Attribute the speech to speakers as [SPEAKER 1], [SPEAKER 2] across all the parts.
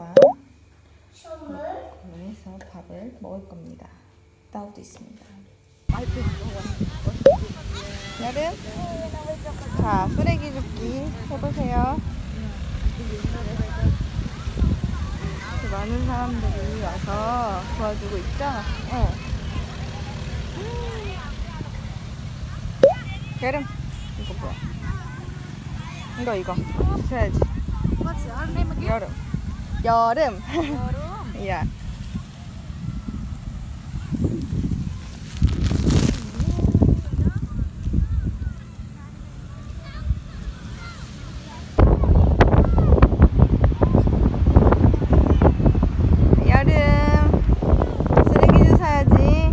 [SPEAKER 1] 콩나물과 해서 네, 밥을 먹을 겁니다. 따오도 있습니다. 여름? 자, 쓰레기 줍기 해보세요. 많은 사람들이 와서 도와주고 있죠? 어. 여름, 이거 뭐야? 이거, 이거. 써야지. 아, 네, 여름. 여름. 야 여름 쓰레기 주워야지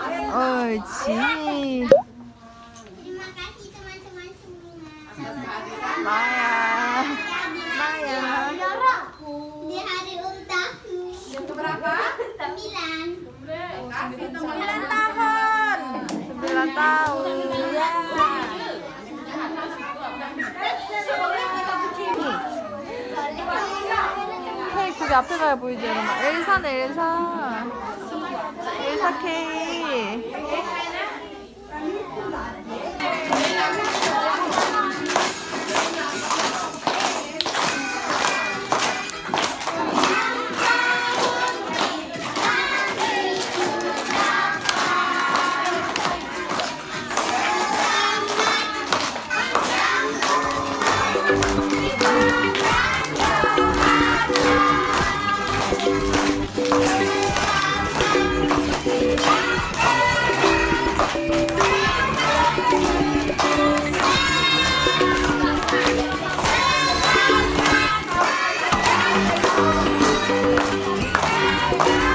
[SPEAKER 1] 여름
[SPEAKER 2] semua.
[SPEAKER 1] 마야 마야
[SPEAKER 2] Di hari ulang tahun. Yang berapa? Sembilan. Sembilan tahun.
[SPEAKER 1] sembilan tahun 케이크 저기 앞에 가야 보이지 여러분 엘사네 엘사 엘사 케 감사합니다.